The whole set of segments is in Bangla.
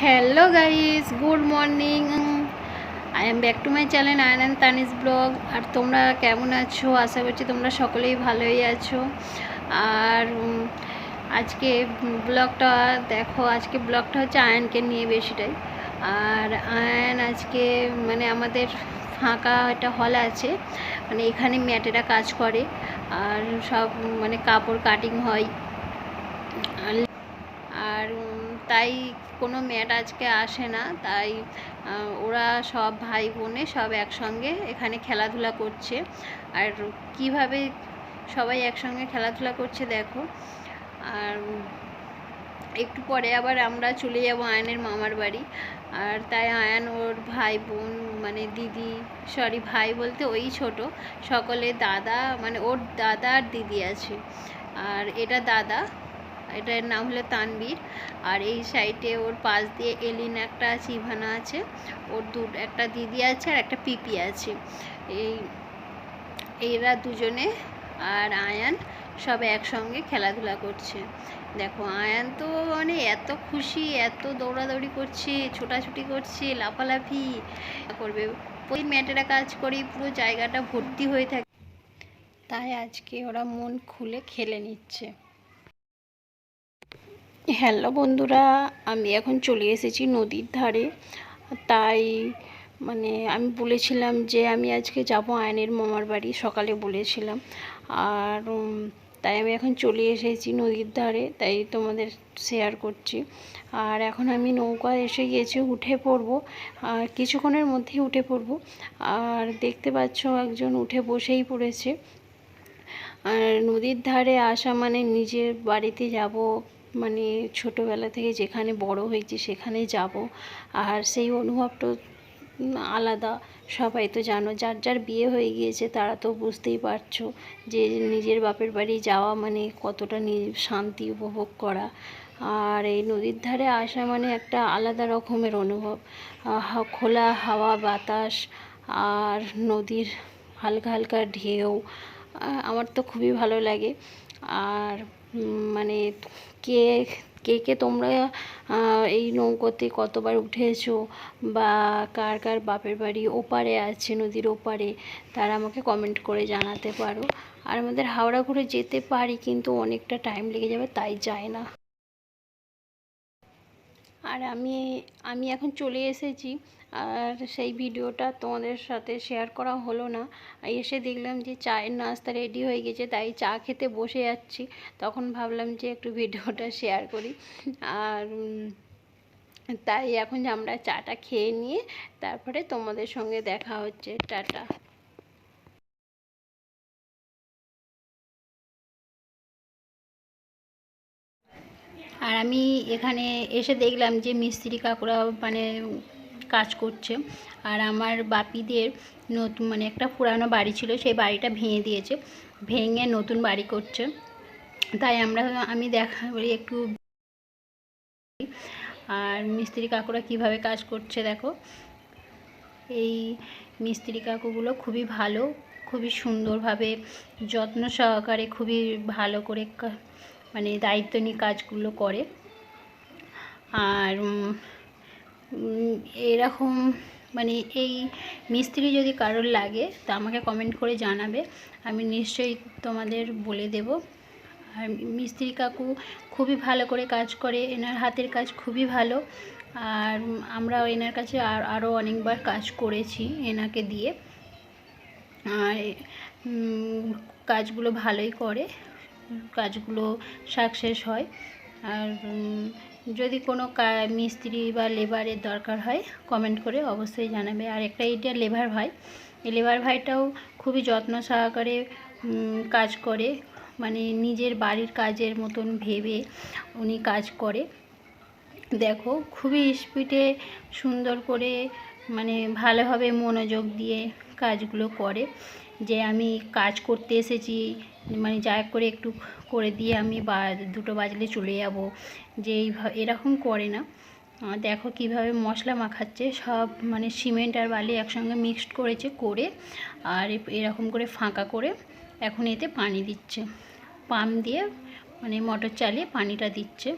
Hello guys good morning I am back to my channel Ayan and Tanish blog আর তোমরা কেমন আছো? আশা করছি তোমরা সকলেই ভালোই আছো। আর আজকে ব্লগটা, দেখো, আজকে ব্লগটা হচ্ছে আয়নকে নিয়ে বেশিটাই। আর আয়ন আজকে মানে আমাদের ফাঁকা একটা হল আছে। মানে এখানে ম্যাটেরা কাজ করে। আর সব মানে কাপড় কাটিং হয় আর আর উম, তাই কোনো ম্যাট আজকে আসে না, তাই ওরা সব ভাই বোনে সব একসঙ্গে এখানে খেলাধুলা করছে। আর কীভাবে সবাই একসঙ্গে খেলাধুলা করছে দেখো। আর একটু পরে আবার আমরা চলে যাব আয়নের মামার বাড়ি। আর তাই আয়ান ওর ভাই বোন মানে দিদি সরি ভাই বলতে ওই ছোট, সকলে দাদা মানে ওর দাদা আর দিদি আছে। আর এটা দাদা এটার নাম হলো তানবীর। আর এই সাইডে ওর পাশ দিয়ে এলিন একটা আছে ইভানা আছে। ওর দু একটা দিদি আছে আর একটা পিপি আছে। এই, এরা দুজনে আর আয়ান সব একসঙ্গে খেলাধুলা করছে। দেখো, আয়ান তো মানে এত খুশি, এত দৌড়াদৌড়ি করছে, ছোটাছুটি করছে, লাফালাফি করবে। ওই ম্যাটেরা কাজ করেই পুরো জায়গাটা ভর্তি হয়ে থাকে। তাই আজকে ওরা মন খুলে খেলে নিচ্ছে। হ্যালো বন্ধুরা, আমি এখন চলে এসেছি নদীর ধারে। তাই মানে আমি বলেছিলাম যে আমি আজকে যাব আয়নের মামার বাড়ি, সকালে বলেছিলাম। আর তাই আমি এখন চলে এসেছি নদীর ধারে, তাই তোমাদের শেয়ার করছি। আর এখন আমি নৌকা এসে গিয়েছি, উঠে পড়ব। আর কিছুক্ষণের মধ্যেই উঠে পড়ব। আর দেখতে পাচ্ছ একজন উঠে বসেই পড়েছে। আর নদীর ধারে আসা মানে নিজের বাড়িতে যাব মানে ছোটোবেলা থেকে যেখানে বড় হয়েছি সেখানে যাব। আর সেই অনুভবটা আলাদা, সবাই তো জানো। যার যার বিয়ে হয়ে গিয়েছে তারা তো বুঝতেই পারছ যে নিজের বাপের বাড়ি যাওয়া মানে কতটা শান্তি উপভোগ করা। আর এই নদীর ধারে আসা মানে একটা আলাদা রকমের অনুভব। খোলা হাওয়া, বাতাস আর নদীর হালকা হালকা ঢেউ আমার তো খুবই ভালো লাগে। আর মানে কে কে কে তোমরা এই নৌকোতে কতবার উঠেছো বা কার কার বাপের বাড়ি ওপারে আছে, নদীর ওপারে, তারা আমাকে কমেন্ট করে জানাতে পারো। আর আমাদের হাওড়া ঘুরে যেতে পারি, কিন্তু অনেকটা টাইম লেগে যাবে, তাই যায় না। আর আমি আমি এখন চলে এসেছি। আর সেই ভিডিওটা তোমাদের সাথে শেয়ার করা হলো না। এসে দেখলাম যে চায়ের নাস্তা রেডি হয়ে গেছে, তাই চা খেতে বসে যাচ্ছি। তখন ভাবলাম যে একটু ভিডিওটা শেয়ার করি। আর, তাই এখন আমরা চাটা খেয়ে নিয়ে তারপরে তোমাদের সঙ্গে দেখা হচ্ছে। টাটা। আর আমি এখানে এসে দেখলাম যে মিস্ত্রি কাকুরা মানে কাজ করছে। আর আমার বাপিদের নতুন মানে একটা পুরানো বাড়ি ছিল, সেই বাড়িটা ভেঙে দিয়েছে, ভেঙে নতুন বাড়ি করছে। তাই আমরা আমি দেখা করি একটু। আর মিস্ত্রি কাকুরা কীভাবে কাজ করছে দেখো। এই মিস্ত্রি কাকুগুলো খুবই ভালো, খুবই সুন্দরভাবে যত্ন সহকারে খুবই ভালো করে মানে দায়িত্ব নিয়ে কাজগুলো করে। আর এরকম মানে এই মিস্ত্রি যদি কারোর লাগে, তা আমাকে কমেন্ট করে জানাবে। আমি নিশ্চয়ই তোমাদের বলে দেব। আর মিস্ত্রি কাকু খুবই ভালো করে কাজ করে, এনার হাতের কাজ খুবই ভালো। আর আমরা এনার কাছে আর আরও অনেকবার কাজ করেছি এনাকে দিয়ে। আর কাজগুলো ভালোই করে। কাজগুলো সাকসেস হয়। আর যদি কোনো মিস্ত্রি বা লেবারের দরকার হয় কমেন্ট করে অবশ্যই জানাবে। আর একটা এটা লেবার ভাই, এই লেবার ভাইটাও খুবই যত্ন সহকারে কাজ করে। মানে নিজের বাড়ির কাজের মতন ভেবে উনি কাজ করে। দেখো, খুবই স্পিডে সুন্দর করে মানে ভালোভাবে মনোযোগ দিয়ে কাজগুলো করে। যে আমি কাজ করতে এসেছি মানে যা করে একটু করে দিয়ে আমি বা, দুটো বাজলে চলে যাব। যে এইভাবে, এরকম করে না। দেখো কীভাবে মশলা মাখাচ্ছে। সব মানে সিমেন্ট আর বালি একসঙ্গে মিক্সড করেছে, করে আর এরকম করে ফাঁকা করে এখন এতে পানি দিচ্ছে। পাম্প দিয়ে মানে মোটর চালিয়ে পানিটা দিচ্ছে।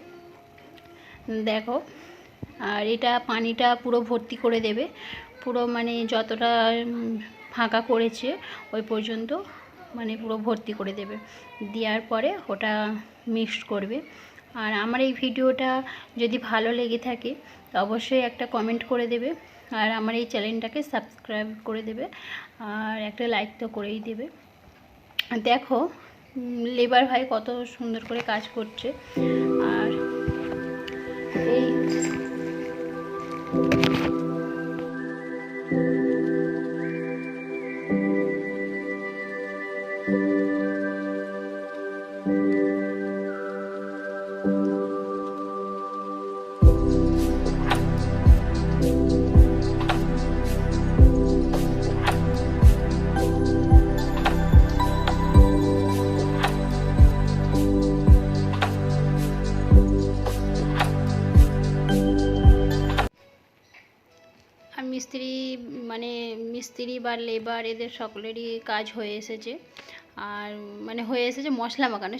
দেখো, আর এটা পানিটা পুরো ভর্তি করে দেবে। পুরো মানে যতটা ফাঁকা করেছে ওই পর্যন্ত মানে পুরো ভর্তি করে দেবে। দেওয়ার পরে ওটা মিক্সড করবে। আর আমার এই ভিডিওটা যদি ভালো লেগে থাকে, অবশ্যই একটা কমেন্ট করে দেবে। আর আমার এই চ্যানেলটাকে সাবস্ক্রাইব করে দেবে। আর একটা লাইক তো করেই দেবে। দেখো লেবার ভাই কত সুন্দর করে কাজ করছে। আর এই মিস্ত্রি মানে মিস্ত্রি বা লেবার এদের সকলেরই কাজ হয়ে এসেছে। আর মানে হয়ে এসেছে মশলা মাখানো